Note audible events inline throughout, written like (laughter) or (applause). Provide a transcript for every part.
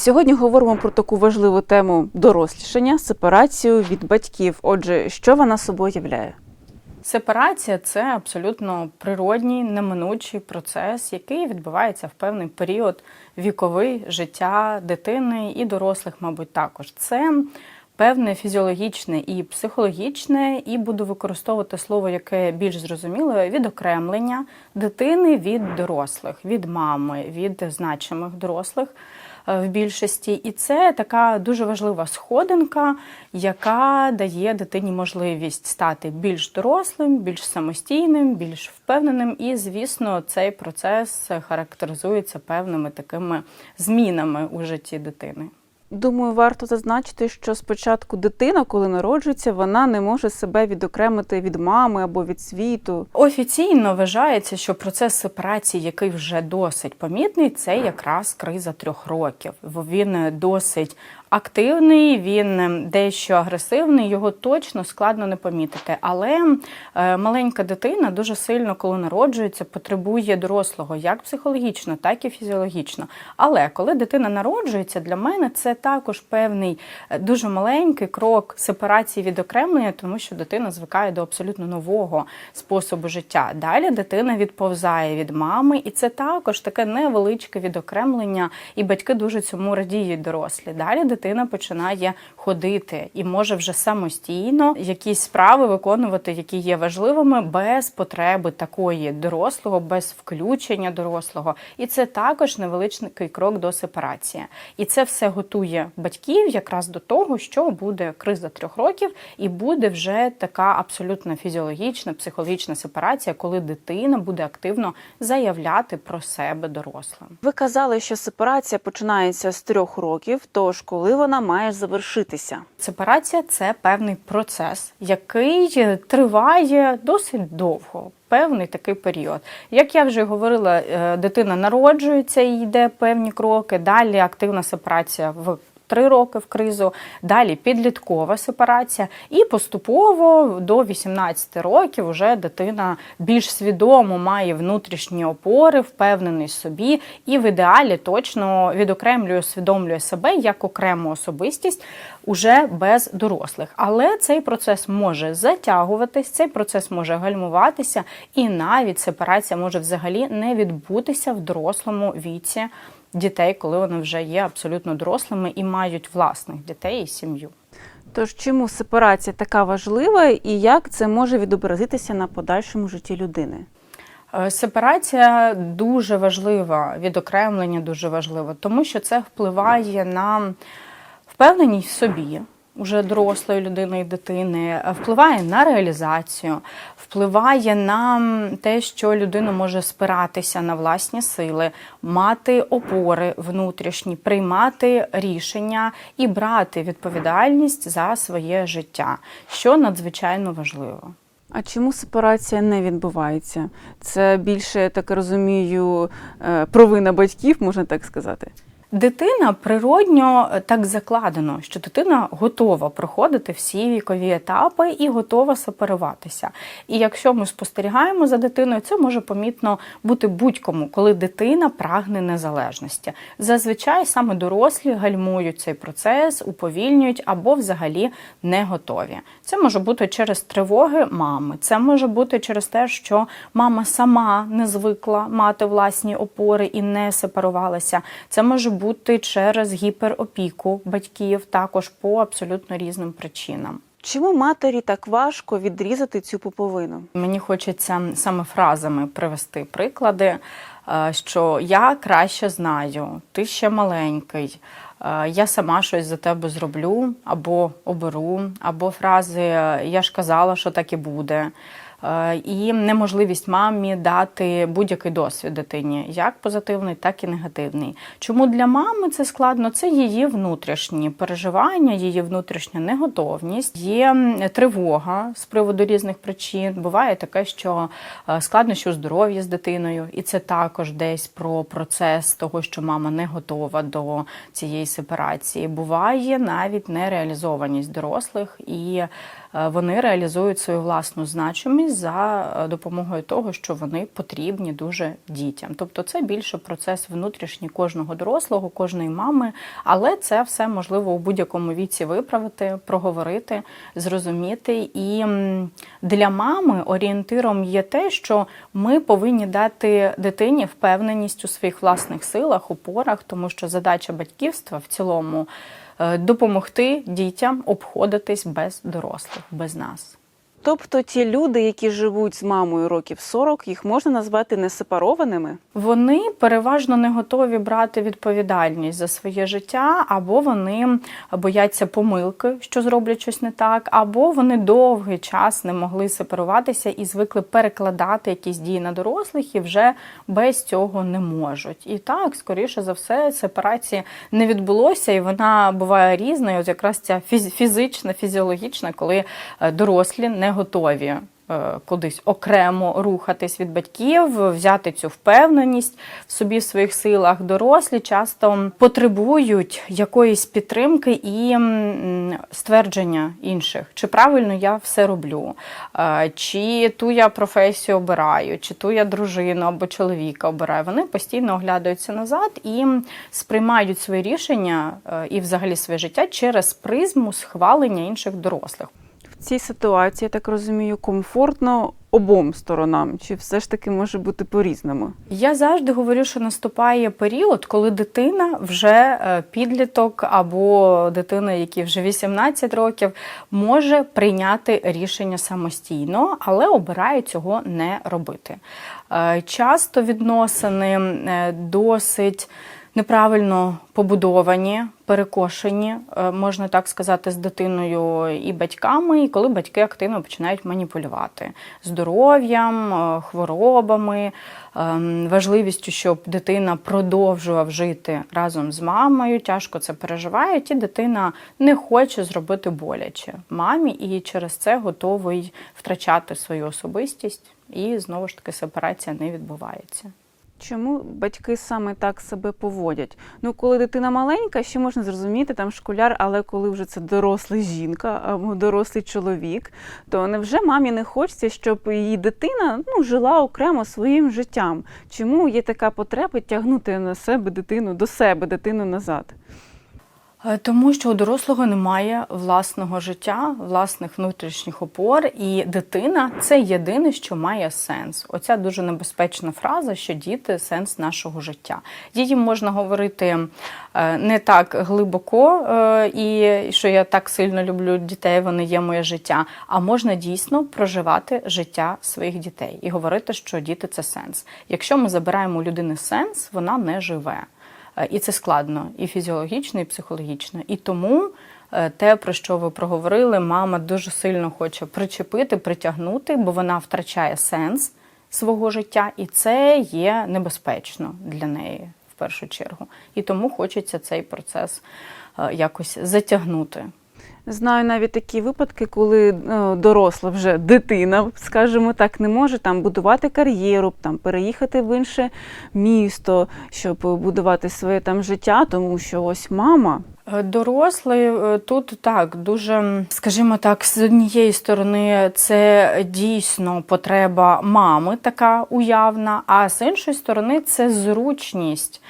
Сьогодні говоримо про таку важливу тему дорослішання, сепарацію від батьків. Отже, що вона собою являє? Сепарація це абсолютно природній, неминучий процес, який відбувається в певний період віковий життя дитини і дорослих, мабуть, також. Це певне фізіологічне і психологічне, і буду використовувати слово, яке більш зрозуміле, відокремлення дитини від дорослих, від мами, від значимих дорослих в більшості. І це така дуже важлива сходинка, яка дає дитині можливість стати більш дорослим, більш самостійним, більш впевненим. І, звісно, цей процес характеризується певними такими змінами у житті дитини. Думаю, варто зазначити, що спочатку дитина, коли народжується, вона не може себе відокремити від мами або від світу. Офіційно вважається, що процес сепарації, який вже досить помітний, це якраз криза трьох років. Він досить активний, він дещо агресивний, його точно складно не помітити. Але е, маленька дитина дуже сильно, коли народжується, потребує дорослого як психологічно, так і фізіологічно. Але коли дитина народжується, для мене це також певний е, дуже маленький крок сепарації відокремлення, тому що дитина звикає до абсолютно нового способу життя. Далі дитина відповзає від мами, і це також таке невеличке відокремлення, і батьки дуже цьому радіють дорослі. Далі дитина починає ходити і може вже самостійно якісь справи виконувати, які є важливими, без потреби такої дорослого, без включення дорослого. І це також невеличкий крок до сепарації. І це все готує батьків якраз до того, що буде криза трьох років, і буде вже така абсолютно фізіологічна, психологічна сепарація, коли дитина буде активно заявляти про себе дорослим. Ви казали, що сепарація починається з трьох років, тож коли вона має завершитися? Сепарація це певний процес, який триває досить довго. Певний такий період. Як я вже говорила, е, дитина народжується і йде певні кроки. Далі активна сепарація в три роки в кризу, далі підліткова сепарація, і поступово до 18 років вже дитина більш свідомо має внутрішні опори, впевнений собі, і в ідеалі точно відокремлює, усвідомлює себе як окрему особистість уже без дорослих. Але цей процес може затягуватись, цей процес може гальмуватися, і навіть сепарація може взагалі не відбутися в дорослому віці дітей, коли вони вже є абсолютно дорослими і мають власних дітей і сім'ю. Тож чому сепарація така важлива і як це може відобразитися на подальшому житті людини? Е, Сепарація дуже важлива, відокремлення дуже важливо, тому що це впливає на впевненість в собі. Уже дорослої людини і дитини впливає на реалізацію, впливає на те, що людина може спиратися на власні сили, мати опори внутрішні, приймати рішення і брати відповідальність за своє життя, що надзвичайно важливо. А чому сепарація не відбувається? Це більше, я так розумію, е, провина батьків, можна так сказати. Дитина природньо е, так закладено, що дитина готова проходити всі вікові етапи і готова сепаруватися. І якщо ми спостерігаємо за дитиною, це може помітно бути будь-кому, коли дитина прагне незалежності. Зазвичай саме дорослі гальмують цей процес, уповільнюють або взагалі не готові. Це може бути через тривоги мами, це може бути через те, що мама сама не звикла мати власні опори і не сепарувалася. Це може бути через гіперопіку батьків, також по абсолютно різним причинам. Чому матері так важко відрізати цю пуповину? Мені хочеться саме фразами привести приклади, е, що я краще знаю, ти ще маленький, е, я сама щось за тебе зроблю або оберу, або фрази Я ж казала, що так і буде. Е, І неможливість мамі дати будь-який досвід дитині, як позитивний, так і негативний. Чому для мами це складно? Це її внутрішні переживання, її внутрішня неготовність, є тривога з приводу різних причин. Буває таке, що е, складнощі у здоров'ї з дитиною, і це також десь про процес того, що мама не готова до цієї сепарації. Буває навіть нереалізованість дорослих і. е, Вони реалізують свою власну значимість за е, допомогою того, що вони потрібні дуже дітям. Тобто, це більше процес внутрішній кожного дорослого, кожної мами, але це все можливо у будь-якому віці виправити, проговорити, зрозуміти. І для мами орієнтиром є те, що ми повинні дати дитині впевненість у своїх власних силах, опорах, тому що задача батьківства в цілому е, допомогти дітям обходитись без дорослих, без нас. Тобто ті люди, які живуть з мамою років 40, їх можна назвати несепарованими? Вони переважно не готові брати відповідальність за своє життя, або вони бояться помилки, що зроблять щось не так, або вони довгий час не могли сепаруватися і звикли перекладати якісь дії на дорослих і вже без цього не можуть. І так, скоріше за все, сепарація не відбулося, і вона буває різною. От якраз ця фіз- фізична, фізіологічна, коли е, дорослі не готові е, кудись окремо рухатись від батьків, взяти цю впевненість в собі в своїх силах. Дорослі часто потребують якоїсь підтримки і ствердження інших, чи правильно я все роблю, е, чи ту я професію обираю, чи ту я дружину або чоловіка обираю. Вони постійно оглядаються назад і сприймають свої рішення е, і взагалі своє життя через призму схвалення інших дорослих. Цій ситуації, я так розумію, комфортно обом сторонам, чи все ж таки може бути по-різному? Я завжди говорю, що наступає період, коли дитина вже е, підліток або дитина, якій вже 18 років, може прийняти рішення самостійно, але обирає цього не робити. Е, Часто відносини е, досить. Неправильно побудовані, перекошені, е, можна так сказати, з дитиною і батьками, і коли батьки активно починають маніпулювати здоров'ям, е, хворобами, ем, важливістю, щоб дитина продовжував жити разом з мамою, тяжко це переживають, і дитина не хоче зробити боляче мамі, і через це готовий втрачати свою особистість, і знову ж таки сепарація не відбувається. Чому батьки саме так себе поводять? Ну, коли дитина маленька, ще можна зрозуміти, там школяр, але коли вже це доросла жінка або дорослий чоловік, то невже мамі не хочеться, щоб її дитина ну, жила окремо своїм життям? Чому є така потреба тягнути на себе дитину до себе, дитину назад? Е, Тому що у дорослого немає власного життя, власних внутрішніх опор, і дитина це єдине, що має сенс. Оця дуже небезпечна фраза, що діти сенс нашого життя. Її можна говорити е, не так глибоко, е, і що я так сильно люблю дітей, вони є моє життя. А можна дійсно проживати життя своїх дітей і говорити, що діти це сенс. Якщо ми забираємо у людини сенс, вона не живе. Е, І це складно і фізіологічно, і психологічно. І тому е, те, про що ви проговорили, мама дуже сильно хоче причепити, притягнути, бо вона втрачає сенс свого життя, і це є небезпечно для неї в першу чергу. І тому хочеться цей процес е, якось затягнути. Знаю навіть такі випадки, коли е, доросла вже дитина, скажімо так, не може там будувати кар'єру, там переїхати в інше місто, щоб будувати своє там життя, тому що ось мама. Е, Дорослий е, тут так дуже, скажімо так, з однієї сторони це дійсно потреба мами, така уявна, а з іншої сторони це зручність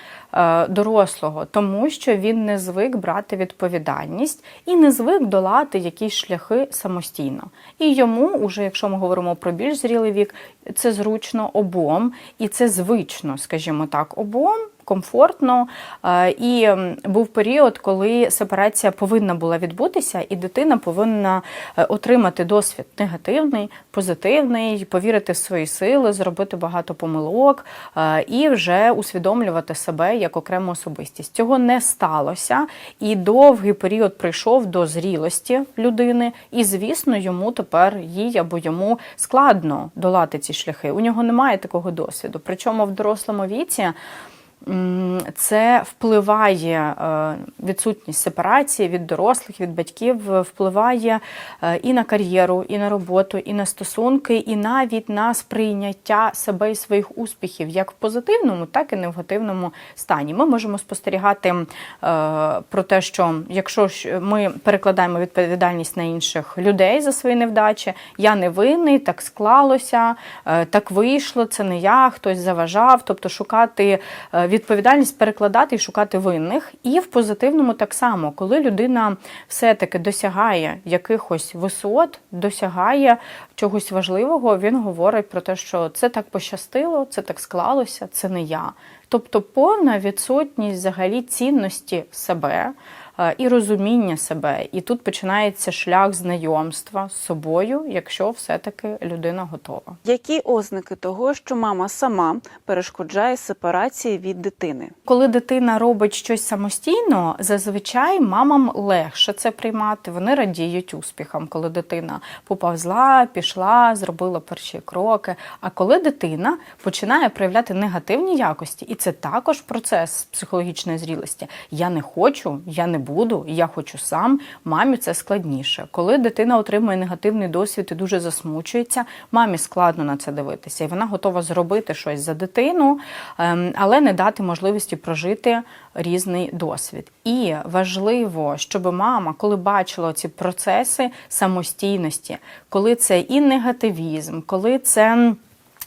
дорослого, тому що він не звик брати відповідальність і не звик долати якісь шляхи самостійно. І йому, уже якщо ми говоримо про більш зрілий вік, це зручно обом, і це звично, скажімо так, обом комфортно. Е, І був період, коли сепарація повинна була відбутися, і дитина повинна е, отримати досвід негативний, позитивний, повірити в свої сили, зробити багато помилок е, і вже усвідомлювати себе як окрему особистість. Цього не сталося, і довгий період прийшов до зрілості людини, і звісно, йому тепер їй або йому складно долати ці шляхи. У нього немає такого досвіду. Причому в дорослому віці. Це впливає е, відсутність сепарації від дорослих, від батьків, е, впливає е, і на кар'єру, і на роботу, і на стосунки, і навіть на сприйняття себе і своїх успіхів, як в позитивному, так і негативному стані. Ми можемо спостерігати про те, що якщо ми перекладаємо відповідальність на інших людей за свої невдачі, я не винний, так склалося, так вийшло, це не я, хтось заважав. Тобто шукати відповідальність, перекладати і шукати винних. І в позитивному так само, коли людина все-таки досягає якихось висот, досягає чогось важливого, він говорить про те, що це так пощастило, це так склалося, це не я. Тобто повна відсутність взагалі цінності себе і розуміння себе. І тут починається шлях знайомства з собою, якщо все-таки людина готова. Які ознаки того, що мама сама перешкоджає сепарації від дитини? Коли дитина робить щось самостійно, зазвичай мамам легше це приймати. Вони радіють успіхам, коли дитина поповзла, пішла, зробила перші кроки. А коли дитина починає проявляти негативні якості, і це також процес психологічної зрілості. Я не хочу, я не буду, я хочу сам. Мамі це складніше. Коли дитина отримує негативний досвід і дуже засмучується, мамі складно на це дивитися, і вона готова зробити щось за дитину, ем, але не дати можливості прожити різний досвід. І важливо, щоб мама, коли бачила ці процеси самостійності, коли це і негативізм, коли це.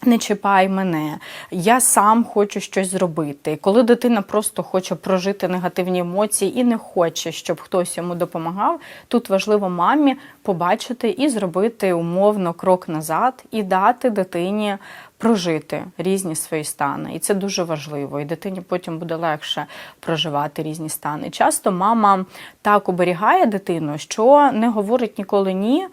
Не чіпай мене, я сам хочу щось зробити. Коли дитина просто хоче прожити негативні емоції і не хоче, щоб хтось йому допомагав, тут важливо мамі побачити і зробити умовно крок назад і дати дитині прожити різні свої стани. І це дуже важливо. І дитині потім буде легше проживати різні стани. Часто мама так оберігає дитину, що не говорить ніколи ні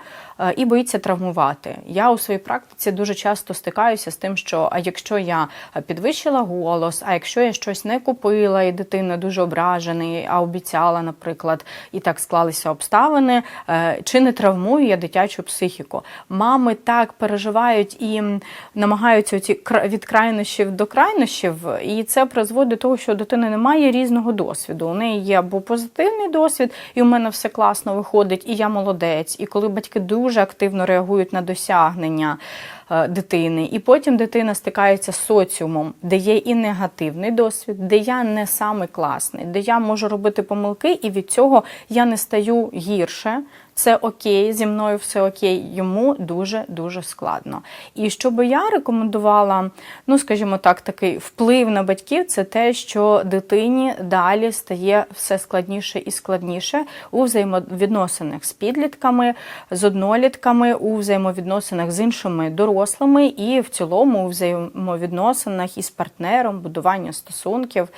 і боїться травмувати. Я у своїй практиці дуже часто стикаюся з тим, що а якщо я підвищила голос, а якщо я щось не купила, і дитина дуже ображений, а обіцяла, наприклад, і так склалися обставини, е, чи не травмую я дитячу психіку? Мами так переживають і намагаються кра- від крайнощів до крайнощів, і це призводить до того, що у дитини немає різного досвіду. У неї є або позитивний досвід, і у мене все класно виходить, і я молодець. І коли батьки дуже активно реагують на досягнення е, дитини, і потім дитина стикається з соціумом, де є і негативний досвід, де я не самий класний, де я можу робити помилки, і від цього я не стаю гірше. Це окей, зі мною все окей, йому дуже дуже складно. І що би я рекомендувала, ну скажімо так, такий вплив на батьків, це те, що дитині далі стає все складніше і складніше у взаємовідносинах з підлітками, з однолітками, у взаємовідносинах з іншими дорослими, і в цілому у взаємовідносинах із партнером, будування стосунків.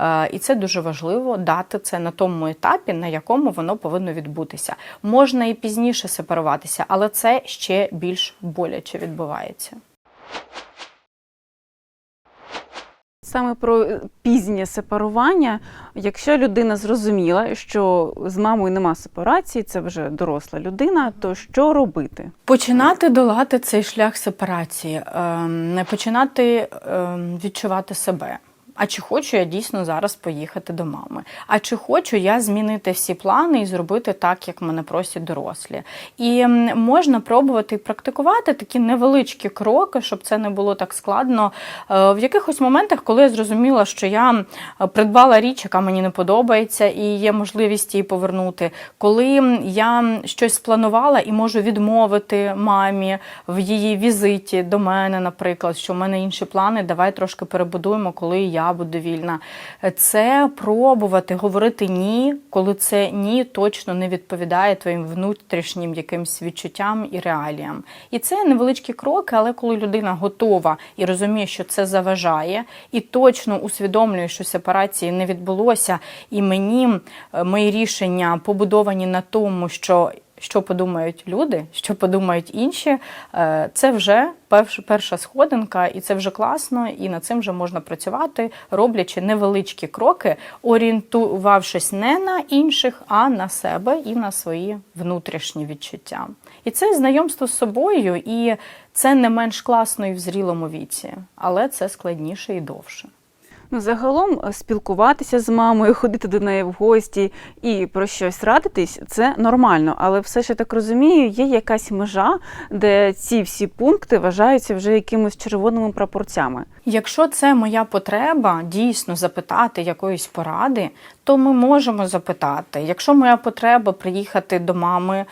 Е, І це дуже важливо дати це на тому етапі, на якому воно повинно відбутися. Можна і пізніше сепаруватися, але це ще більш боляче відбувається. Саме про е, пізнє сепарування, якщо людина зрозуміла, що з мамою нема сепарації, це вже доросла людина, то що робити? Починати долати цей шлях сепарації, ем, не починати ем, відчувати себе. А чи хочу я дійсно зараз поїхати до мами? А чи хочу я змінити всі плани і зробити так, як мене просять дорослі? І можна пробувати практикувати такі невеличкі кроки, щоб це не було так складно. Е, В якихось моментах, коли я зрозуміла, що я придбала річ, яка мені не подобається, і є можливість її повернути, коли я щось спланувала і можу відмовити мамі в її візиті до мене, наприклад, що в мене інші плани, давай трошки перебудуємо, коли я буду вільна. Це пробувати говорити ні, коли це ні точно не відповідає твоїм внутрішнім якимсь відчуттям і реаліям. І це невеличкі кроки, але коли людина готова і розуміє, що це заважає, і точно усвідомлює, що сепарації не відбулося, і мені е, мої рішення побудовані на тому, що що подумають люди, що подумають інші, е, це вже перша сходинка, і це вже класно, і над цим вже можна працювати, роблячи невеличкі кроки, орієнтувавшись не на інших, а на себе і на свої внутрішні відчуття. І це знайомство з собою, і це не менш класно і в зрілому віці, але це складніше і довше. Ну, загалом е, спілкуватися з мамою, (laughs) ходити до неї в гості і про щось радитись це нормально. Але все ж я так розумію, є якась межа, де ці всі пункти вважаються вже якимись червоними прапорцями. Якщо це моя потреба дійсно запитати якоїсь поради, то ми можемо запитати. Якщо моя потреба приїхати до мами,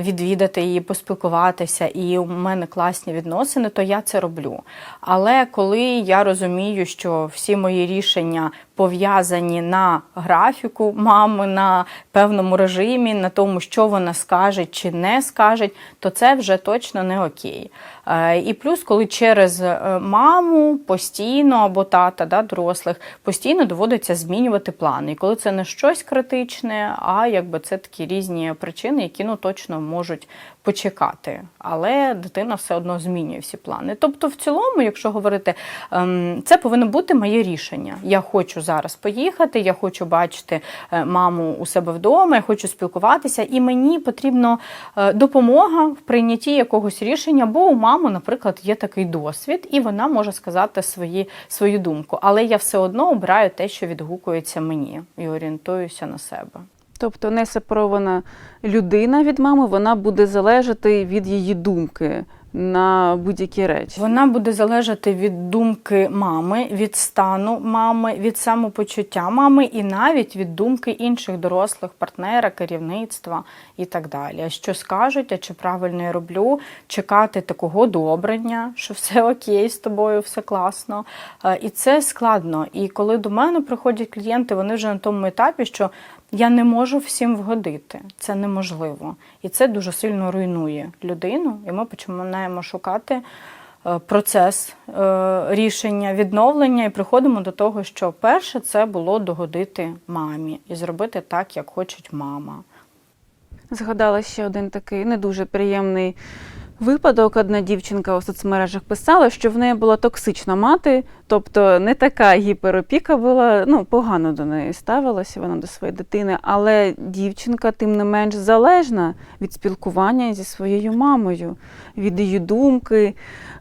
відвідати її, поспілкуватися, і у мене класні відносини, то я це роблю. Але коли я розумію, що всі мої рішення пов'язані на графіку мами, на певному режимі, на тому, що вона скаже чи не скаже, то це вже точно не окей. Е, І плюс, коли через е, маму постійно або тата да, дорослих постійно доводиться змінювати плани. І коли це не щось критичне, а якби це такі різні причини, які ну точно можуть почекати. Але дитина все одно змінює всі плани. Тобто, в цілому, якщо говорити, ем, це повинно бути моє рішення. Я хочу зараз поїхати, я хочу бачити е, маму у себе вдома, я хочу спілкуватися, і мені потрібна допомога в прийнятті якогось рішення, бо у мами, наприклад, є такий досвід, і вона може сказати свої, свою думку. Але я все одно обираю те, що відгукується мені, і орієнтуюся на себе. Тобто не сепарована людина від мами, вона буде залежати від її думки на будь-які речі. Вона буде залежати від думки мами, від стану мами, від самопочуття мами і навіть від думки інших дорослих партнера, керівництва і так далі. Що скажуть, а чи правильно я роблю, чекати такого одобрення, що все окей з тобою, все класно. Е, І це складно. І коли до мене приходять клієнти, вони вже на тому етапі, що я не можу всім вгодити. Це неможливо. І це дуже сильно руйнує людину. І ми починаємо шукати е, процес е, рішення, відновлення, і приходимо до того, що перше це було догодити мамі і зробити так, як хоче мама. Згадала ще один такий не дуже приємний випадок. Одна дівчинка у соцмережах писала, що в неї була токсична мати, тобто не така гіперопіка була, ну погано до неї ставилася вона до своєї дитини, але дівчинка, тим не менш, залежна від спілкування зі своєю мамою, від її думки,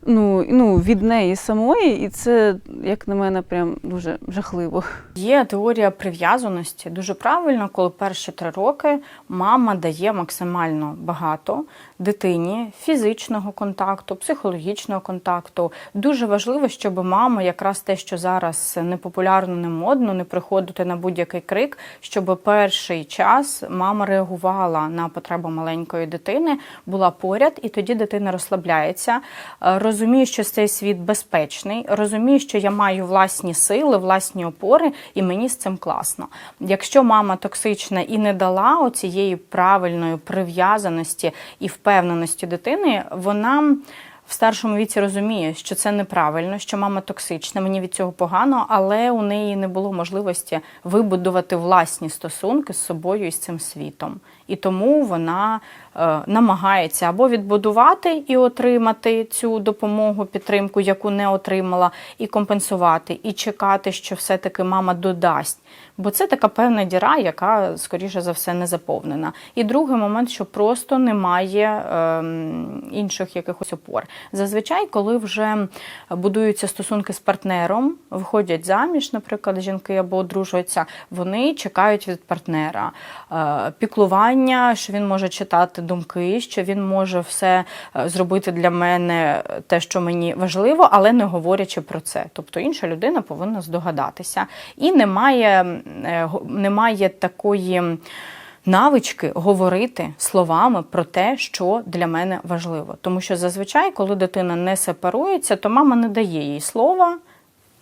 ну, ну від неї самої, і це, як на мене, прям дуже жахливо. Є теорія прив'язаності. Дуже правильно, коли перші три роки мама дає максимально багато дитині фізичного контакту, психологічного контакту. Дуже важливо, щоб мама, якраз те, що зараз не популярно, не модно, не приходити на будь-який крик, щоб перший час мама реагувала на потребу маленької дитини, була поряд, і тоді дитина розслабляється, е, розуміє, що цей світ безпечний, розуміє, що я маю власні сили, власні опори, і мені з цим класно. Якщо мама токсична і не дала оцієї правильної прив'язаності і впевненості дитини, вона. В старшому віці розуміє, що це неправильно, що мама токсична, мені від цього погано, але у неї не було можливості вибудувати власні стосунки з собою і з цим світом. І тому вона е, намагається або відбудувати і отримати цю допомогу, підтримку, яку не отримала, і компенсувати, і чекати, що все-таки мама додасть. Бо це така певна діра, яка, скоріше за все, не заповнена. І другий момент, що просто немає е, інших якихось опор. Зазвичай, коли вже будуються стосунки з партнером, виходять заміж, наприклад, жінки або одружуються, вони чекають від партнера е, піклування, що він може читати думки, що він може все е, зробити для мене те, що мені важливо, але не говорячи про це. Тобто інша людина повинна здогадатися. І немає, немає такої. Навички говорити словами про те, що для мене важливо. Тому що зазвичай, коли дитина не сепарується, то мама не дає їй слова.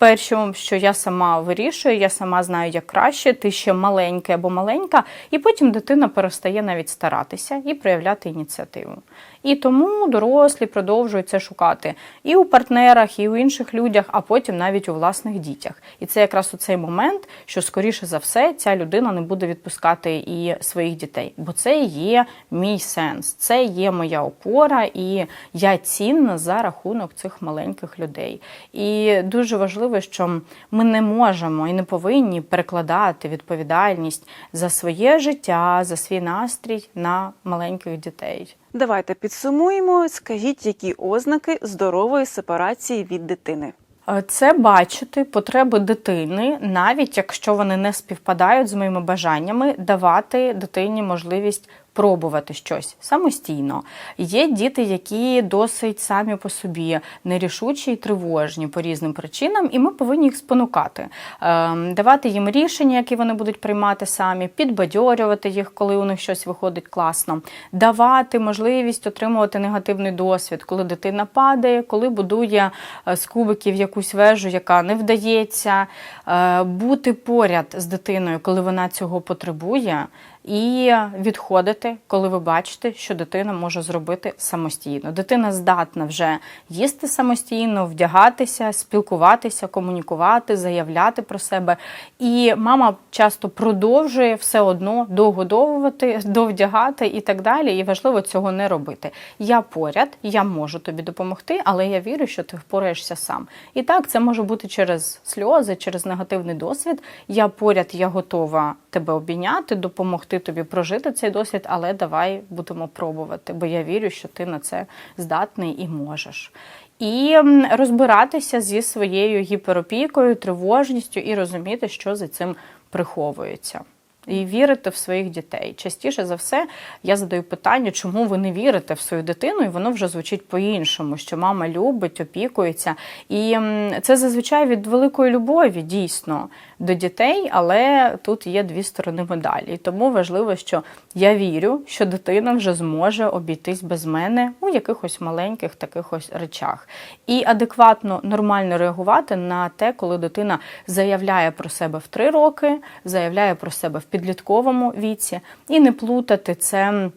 Першому, що я сама вирішую, я сама знаю, як краще, ти ще маленький або маленька, і потім дитина перестає навіть старатися і проявляти ініціативу. І тому дорослі продовжують це шукати і у партнерах, і у інших людях, а потім навіть у власних дітях. І це якраз у цей момент, що скоріше за все ця людина не буде відпускати і своїх дітей, бо це є мій сенс, це є моя опора, і я цінна за рахунок цих маленьких людей. І дуже важливо, що ми не можемо і не повинні перекладати відповідальність за своє життя, за свій настрій на маленьких дітей. Давайте підсумуємо. Скажіть, які ознаки здорової сепарації від дитини. Е, Це бачити потреби дитини, навіть якщо вони не співпадають з моїми бажаннями, давати дитині можливість пробувати щось самостійно. Є діти, які досить самі по собі нерішучі і тривожні по різним причинам, і ми повинні їх спонукати, Ем, давати їм рішення, які вони будуть приймати самі, підбадьорювати їх, коли у них щось виходить класно, давати можливість отримувати негативний досвід, коли дитина падає, коли будує е, з кубиків якусь вежу, яка не вдається, е, бути поряд з дитиною, коли вона цього потребує. І відходити, коли ви бачите, що дитина може зробити самостійно. Дитина здатна вже їсти самостійно, вдягатися, спілкуватися, комунікувати, заявляти про себе. І мама часто продовжує все одно догодовувати, довдягати і так далі. І важливо цього не робити. Я поряд, я можу тобі допомогти, але я вірю, що ти впораєшся сам. І так, це може бути через сльози, через негативний досвід. Я поряд, я готова тебе обійняти, допомогти тобі прожити цей досвід, але давай будемо пробувати, бо я вірю, що ти на це здатний і можеш. І розбиратися зі своєю гіперопікою, тривожністю і розуміти, що за цим приховується. І вірити в своїх дітей. Частіше за все, я задаю питання, чому ви не вірите в свою дитину, і воно вже звучить по-іншому, що мама любить, опікується. І це зазвичай від великої любові, дійсно, до дітей, але тут є дві сторони медалі. І тому важливо, що я вірю, що дитина вже зможе обійтись без мене у якихось маленьких таких ось речах. І адекватно, нормально реагувати на те, коли дитина заявляє про себе в три роки, заявляє про себе в підлітковому віці, і не плутати це.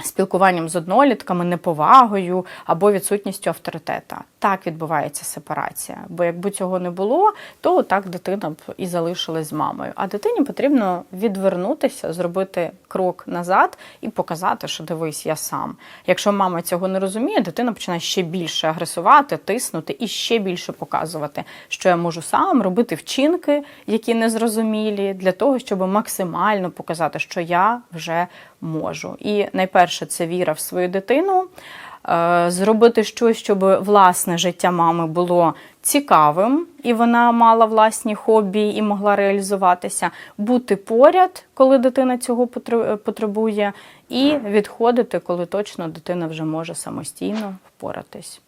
Спілкуванням з однолітками, неповагою або відсутністю авторитета. Так відбувається сепарація. Бо якби цього не було, то так дитина б і залишилась з мамою. А дитині потрібно відвернутися, зробити крок назад і показати, що дивись, я сам. Якщо мама цього не розуміє, дитина починає ще більше агресувати, тиснути і ще більше показувати, що я можу сам робити вчинки, які незрозумілі, для того, щоб максимально показати, що я вже можу. І найперше це віра в свою дитину. е, Зробити щось, щоб власне життя мами було цікавим, і вона мала власні хобі і могла реалізуватися, бути поряд, коли дитина цього потребує, і відходити, коли точно дитина вже може самостійно впоратись.